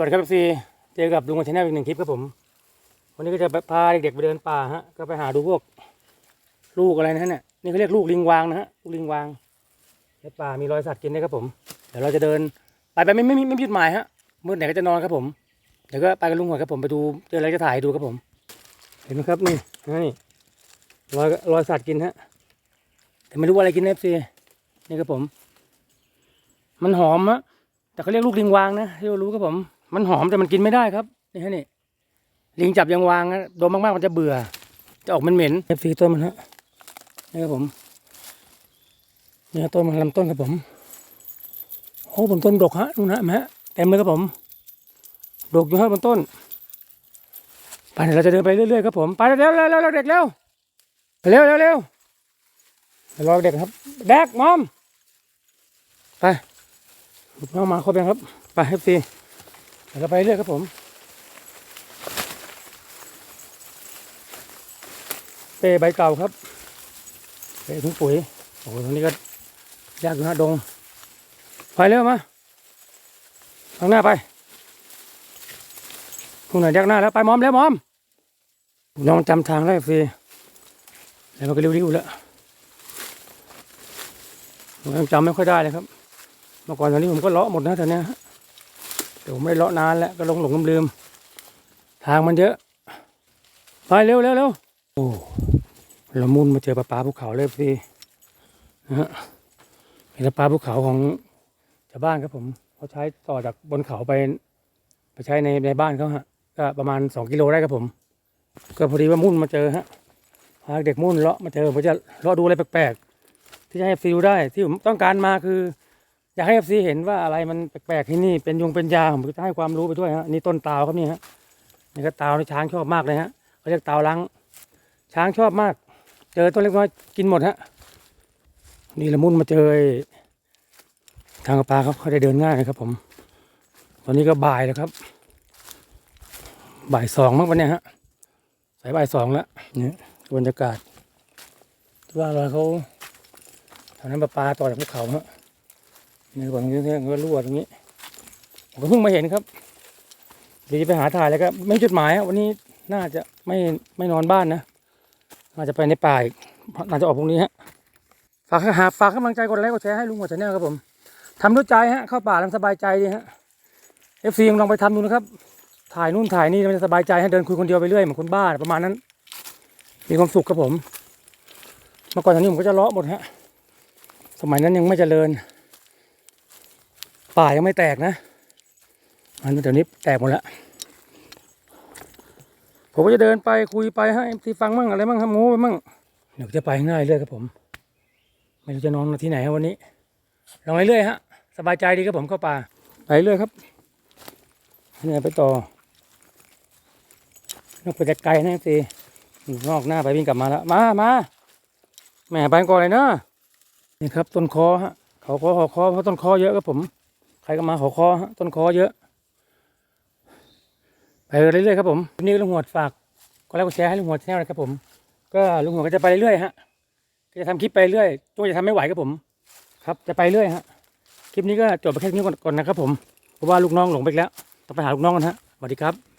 วัสดีครับซีเจอกับลุงกับชาแนลอีกหนึ่งคลิปครับผม วันนี้ก็จะพาเด็กๆไปเดินป่าฮะ ก็ไปหาดูพวกลูกอะไรนะฮะเนี่ย นี่เขาเรียกลูกลิงวางนะฮะ ลูกลิงวาง ในป่ามีรอยสัตว์กินนะครับผม เดี๋ยวเราจะเดินไปไปไม่ไม่ไม่ไม่มีจุดหมายฮะ มืดไหนก็จะนอนครับผม เดี๋ยวก็ไปกับลุงก่อนครับผมไปดูเจออะไรจะถ่ายดูครับผม เห็นไหมครับนี่นี่รอยรอยสัตว์กินฮะ แต่ไม่รู้ว่าอะไรกินเอฟซีนี่ครับผม มันหอมฮะแต่เขาเรียกลูกลิงวางนะที่เรารู้ครับผม มันหอมแต่มันกินไม่ได้ครับนี่ฮะนี่ลิงจับยังวางนะโดนมากๆมันจะเบื่อ จะออกมันเหม็นเอฟซีต้นมันฮะนี่ครับผมนี่ครับต้นมันลำต้นครับผมโอ้บนต้นดกฮะนู่นฮะแม่เต็มเลยครับผมดกอยู่ฮะบนต้นไปเราจะเดินไปเรื่อยๆครับผมไปเร็วเร็วเร็วเร็วเด็กเร็วเร็วเร็วเร็วรอเด็กครับแดกมอมไปน้องมาครบยังครับ ไปเอฟซี เดี๋ยวเราไปเรื่อยครับผมเป้ใบเก่าครับเป้ถุงปุ๋ยโอ้โหตรงนี้ก็ยากอยู่นะดงไปเร็วมาข้างหน้าไปตรงหนยักหน้าแล้วไปมอมแล้วมอมน้องจำทางได้ฟรีแล้วมันก็เร็วๆแล้วผมจำไม่ค่อยได้เลยครับ เมื่อก่อนตอนนี้ผมก็เลาะหมดนะตอนเนี้ยฮะ แต่ผมไม่เลาะนานแล้วก็หลงหลงลืม ทางมันเยอะ ไปเร็วเร็วเร็วโอ้เรามุนมาเจอปลาปลาภูเขาเลยพี่นะฮะเป็นปลาภูเขาของชาวบ้านครับผมเขาใช้ต่อจากบนเขาไป ไปใช้ในในบ้านเขาฮะก็ประมาณสองกิโลได้ครับผม ก็พอดีว่ามุ่นมาเจอฮะพาเด็กมุ่นเลาะมาเจอผมจะเลาะดูอะไรแปลกๆที่จะให้ฟิลได้ที่ผมต้องการมาคือ อยากให้เอฟซีเห็นว่าอะไรมันแปลกๆที่นี่เป็นยุงเป็นยาผมจะให้ความรู้ไปด้วยฮะนี่ต้นตาวครับนี่ฮะนี่ก็ตาวนี่ช้างชอบมากเลยฮะเขาเรียกตาวลังช้างชอบมาก เจอต้นเล็กน้อยกินหมดฮะนี่ละมุนมาเจอทางกระปลาครับเขาได้เดินง่ายครับ ผม ตอนนี้ก็บ่ายแล้วครับ บ่ายสองมั้งวันนี้ฮะสายบ่ายสองแล้วเนี่ยบรรยากาศที่ว่าเราเขาทางนั้นปลาปลาต่อจากภูเขาฮะ นี่ก่อนตรงนี้ก็รั่วตรงนี้ผมก็เพิ่งมาเห็นครับเดี๋ยวจะไปหาถ่ายแล้วก็ไม่จุดหมายวันนี้น่าจะไม่ไม่นอนบ้านนะน่าจะไปในป่าอีกน่าจะออกพรุ่งนี้ฮะฝากหาฝากกำลังใจกดไลค์กดแชร์ให้ลุงหัวชาแนลครับผมทำด้วยใจฮะเข้าป่าแล้วสบายใจดีฮะเอฟซีลองไปทำดูนะครับ ถ่ายนู่นถ่ายนี่มันจะสบายใจให้เดินคุยคนเดียวไปเรื่อยเหมือนคนบ้าประมาณนั้น มีความสุขครับผม เมื่อก่อนตอนนี้ผมก็จะเลาะหมดฮะ สมัยนั้นยังไม่เจริญ ป่ายังไม่แตกนะอันเดี๋ยวนี้แตกหมดแล้ว ผมก็จะเดินไปคุยไปให้ทีฟังมั่งอะไรมั่งทำงูไปมั่งเดี๋ยวจะไปข้างหน้าเรื่อยครับผม ไม่รู้จะนอนที่ไหนวันนี้ ลองไปเรื่อยฮะ สบายใจดีครับผมเข้าป่า ไปเรื่อยครับเนี่ยไปต่อนอกไปไกลนะสินอกหน้าไปวิ่งกลับมาแล้ว มามาแหม่ไปก่อนเลยเนาะนี่ครับต้นคอฮะเขาคอหอคอเพราะต้นคอเยอะครับผม รก็มาหอคอต้นคอเยอะ ไปเรื่อยๆครับผมวันนี้ลุงหัวดฝากก็แล้วก็แชร์ให้ลุงหัวดแชร์นะครับผม ก็ลุงหัวดก็จะไปเรื่อยๆฮะก็จะทำคลิปไปเรื่อยจงจะทำไม่ไหวครับผม ครับจะไปเรื่อยฮะคลิปนี้ก็จบไปแค่นี้ก่อนนะครับผมเพราะว่าลูกน้องหลงไปแล้วต้องไปหาลูกน้องกันฮะสวัสดีครับ